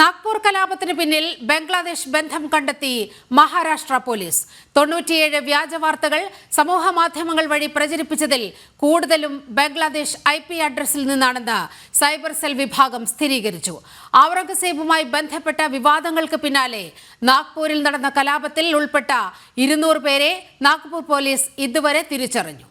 നാഗ്പൂർ കലാപത്തിന് പിന്നിൽ ബംഗ്ലാദേശ് ബന്ധം കണ്ടെത്തി മഹാരാഷ്ട്ര പോലീസ്. തൊണ്ണൂറ്റിയേഴ് വ്യാജ വാർത്തകൾ സമൂഹ മാധ്യമങ്ങൾ വഴി പ്രചരിപ്പിച്ചതിൽ കൂടുതലും ബംഗ്ലാദേശ് ഐ പി അഡ്രസ്സിൽ നിന്നാണെന്ന് സൈബർ സെൽ വിഭാഗം സ്ഥിരീകരിച്ചു. ഔറംഗസേബുമായി ബന്ധപ്പെട്ട വിവാദങ്ങൾക്ക് പിന്നാലെ നാഗ്പൂരിൽ നടന്ന കലാപത്തിൽ ഉൾപ്പെട്ട ഇരുന്നൂറ് പേരെ നാഗ്പൂർ പോലീസ് ഇതുവരെ തിരിച്ചറിഞ്ഞു.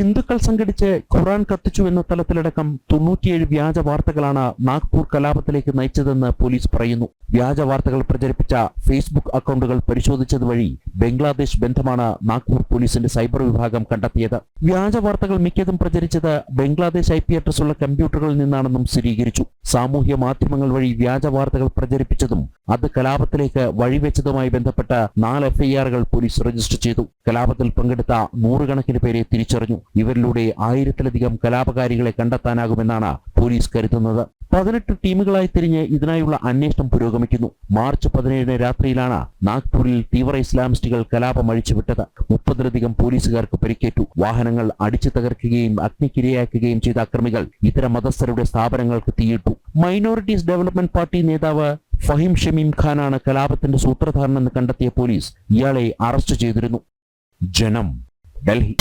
ഹിന്ദുക്കൾ സംഘടിച്ച് ഖുറാൻ കത്തിച്ചു എന്ന തലത്തിലടക്കം തൊണ്ണൂറ്റിയേഴ് വ്യാജ വാർത്തകളാണ് നാഗ്പൂർ കലാപത്തിലേക്ക് നയിച്ചതെന്ന് പോലീസ് പറയുന്നു. വ്യാജ വാർത്തകൾ പ്രചരിപ്പിച്ച ഫേസ്ബുക്ക് അക്കൗണ്ടുകൾ പരിശോധിച്ചത് വഴി ബംഗ്ലാദേശ് ബന്ധമാണ് നാഗ്പൂർ പോലീസിന്റെ സൈബർ വിഭാഗം കണ്ടെത്തിയത്. വ്യാജ വാർത്തകൾ മിക്കതും പ്രചരിച്ചത് ബംഗ്ലാദേശ് ഐ പി അഡ്രസ്സുള്ള കമ്പ്യൂട്ടറുകളിൽ നിന്നാണെന്നും സ്ഥിരീകരിച്ചു. സാമൂഹ്യ മാധ്യമങ്ങൾ വഴി വ്യാജ വാർത്തകൾ പ്രചരിപ്പിച്ചതും അത് കലാപത്തിലേക്ക് വഴിവെച്ചതുമായി ബന്ധപ്പെട്ട നാല് എഫ്ഐആറുകൾ പോലീസ് രജിസ്റ്റർ ചെയ്തു. കലാപത്തിൽ പങ്കെടുത്ത നൂറുകണക്കിന് പേരെ തിരിച്ചറിഞ്ഞു. ഇവരിലൂടെ ആയിരത്തിലധികം കലാപകാരികളെ കണ്ടെത്താനാകുമെന്നാണ് പോലീസ് കരുതുന്നത്. പതിനെട്ട് ടീമുകളായി തിരിഞ്ഞ് ഇതിനായുള്ള അന്വേഷണം പുരോഗമിക്കുന്നു. മാർച്ച് പതിനേഴിന് രാത്രിയിലാണ് നാഗ്പൂരിൽ തീവ്ര ഇസ്ലാമിസ്റ്റുകൾ കലാപം അഴിച്ചുവിട്ടത്. മുപ്പതിലധികം പോലീസുകാർക്ക് പരിക്കേറ്റു. വാഹനങ്ങൾ അടിച്ചു തകർക്കുകയും അഗ്നിക്കിരയാക്കുകയും ചെയ്ത അക്രമികൾ ഇതര മതസ്ഥരുടെ സ്ഥാപനങ്ങൾക്ക് തീയിട്ടു. മൈനോറിറ്റീസ് ഡെവലപ്മെന്റ് പാർട്ടി നേതാവ് ഫഹിം ഷമീം ഖാനാണ് കലാപത്തിന്റെ സൂത്രധാരനെന്ന് കണ്ടെത്തിയ പോലീസ് ഇയാളെ അറസ്റ്റ് ചെയ്തിരുന്നു. ജനം ഡൽഹി.